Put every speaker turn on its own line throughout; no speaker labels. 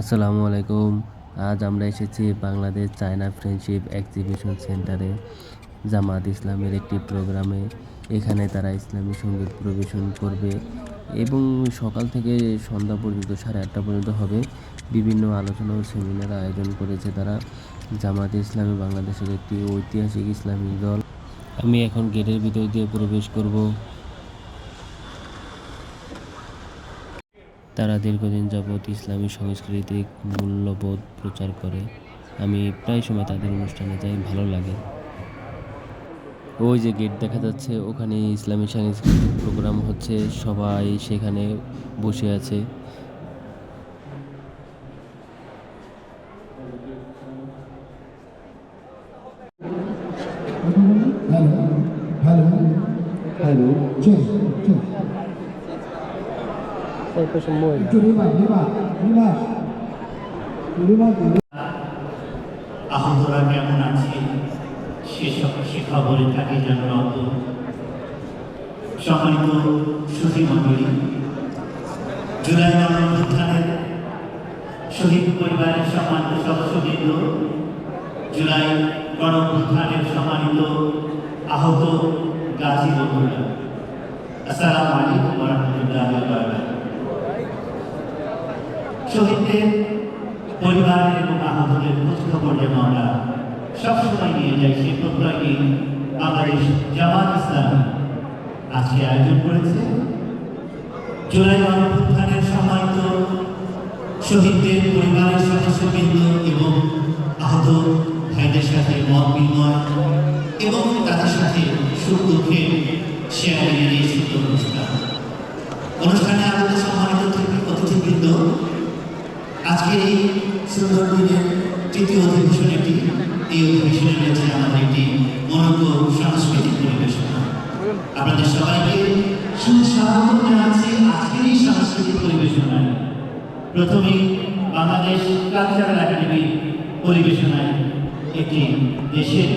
আসসালামু আলাইকুম। আজ আমরা এসেছি বাংলাদেশ চায়না ফ্রেন্ডশিপ এক্সিবিশন সেন্টারে, জামাত ইসলামের একটি প্রোগ্রামে। এখানে তারা ইসলামী সংগীত পরিবেশন করবে এবং সকাল থেকে সন্ধ্যা পর্যন্ত, সাড়ে আটটা পর্যন্ত হবে। বিভিন্ন আলোচনা ও সেমিনার আয়োজন করেছে তারা। জামাত ইসলামী বাংলাদেশের একটি ঐতিহাসিক ইসলামিক দল। আমি এখন গেটের ভিতর দিয়ে প্রবেশ করব। তারা দীর্ঘদিন যাবৎ ইসলামী সাংস্কৃতিক মূল্যবোধ প্রচার করে। আমি প্রায় সময় তাদের অনুষ্ঠানে যাই ভালো লাগে। ওই যে গেট দেখা যাচ্ছে ওখানে ইসলামী সাংস্কৃতিক প্রোগ্রাম হচ্ছে সবাই সেখানে বসে আছে।
Hello hello
hello
Rima Rima
আহতরা কেমন আছে? সেসব সে খবরে থাকে যেন রত সম্মানিত সুধী মণ্ডলী, জুলাই গণঅভ্যুত্থানের শহীদ পরিবারের সম্মানিত সদস্যবৃন্দ, জুলাই গণঅভ্যুত্থানের সম্মানিত আহত গাজী বন্ধুরা, আসসালামু আলাইকুম রহমতুল্লাহ শহীদদের পরিবার এবং আহতদের খোঁজ খবর যেন আমরা সবসময় নিয়ে যাই, সেই প্রত্যয় নিয়ে বাংলাদেশ জামাত ইসলাম আজকে আয়োজন করেছে। জুলাই গণঅভ্যুত্থানের সম্মানিত শহীদদের পরিবারের সদস্যবৃন্দ এবং আহত ভাইদের সাথে মত বিনিময় এবং তাদের সাথে সুখ দুঃখে শেয়ারের এই সুন্দর অনুষ্ঠান। অনুষ্ঠানে আমাদের সম্মানিত অতিথিবৃন্দ আজকের এই সুন্দর দিনের তৃতীয় অধিবেশন এটি এই অধিবেশনে রয়েছে আমাদের একটি মনোজ্ঞ সাংস্কৃতিক পরিবেশনা আপনাদের সবাইকে সুস্বাগত জানাচ্ছি আজকের এই সাংস্কৃতিক পরিবেশনায়। প্রথমেই বাংলাদেশ কালচারাল একাডেমি পরিবেশনায় একটি দেশের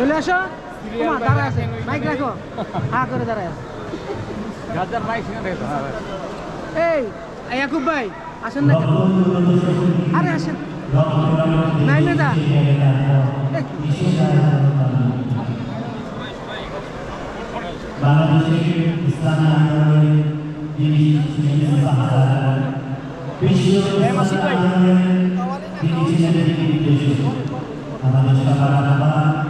চলে আসো। দাঁড়ায় আছে। মাইক রাখো। হা করে দাঁড়ায় আছে। এই এই ইয়াকুব ভাই আসেন না? আরে আসেন। নাই না দা
বাংলাদেশের ইসলামী আন্দোলনের যিনি ছিলেন বাহাদুর বিশ্ব তিনি ছিলেন আমাদের সবার আহ্বান।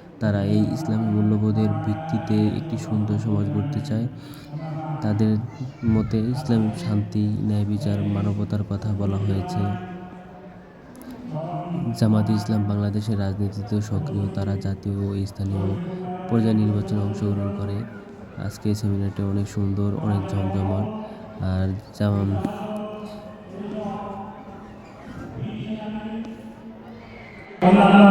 তারা এই ইসলামী মূল্যবোধের ভিত্তিতে একটি সুন্দর সমাজ গড়তে চায়। তাদের মতে ইসলাম শান্তি, ন্যায় বিচার, মানবতার কথা বলা হয়েছে। জামাত ইসলাম বাংলাদেশের রাজনীতিতেও সক্রিয়, তারা জাতীয় ও স্থানীয় পর্যায়ে নির্বাচনে অংশগ্রহণ করে। আজকে সেমিনারটি অনেক সুন্দর, অনেক জমজমাট। আর যেমন
অন্যান্য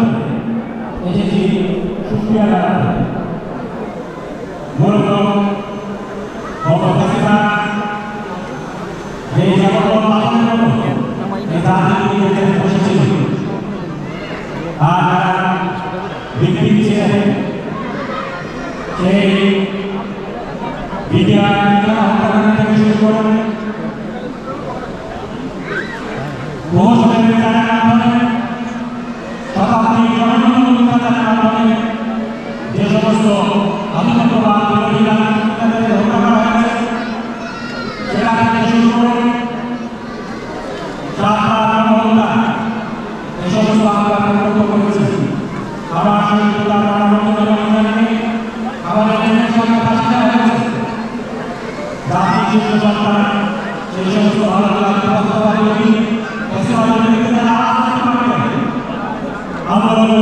সমস্ত আধুনিকবাদ বিরোধীরা তাদের হত্যা করা হয়েছে সেটা থেকে শুরু করে এই সমস্ত আমরা বক্তব্য করেছি আমার সঙ্গে আমার মন্ত্রী আমাদের দেশের সঙ্গে ফাঁসিটা হয়েছে জাতি আন্দোলন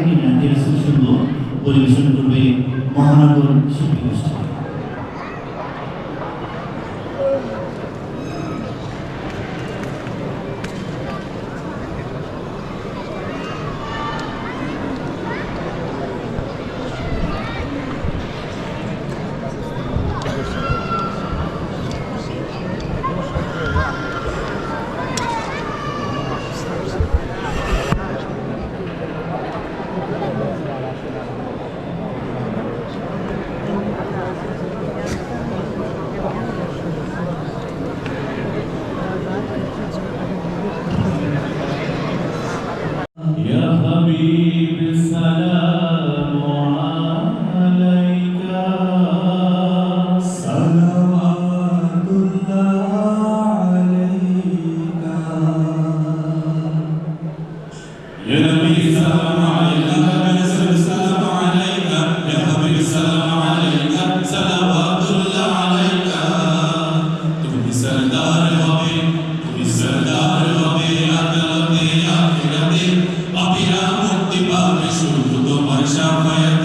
কাহিনী নাট্যের সুন্দর পরিবেশন করবে মহানগর শিল্পী গোষ্ঠী। Thank you.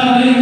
Amém.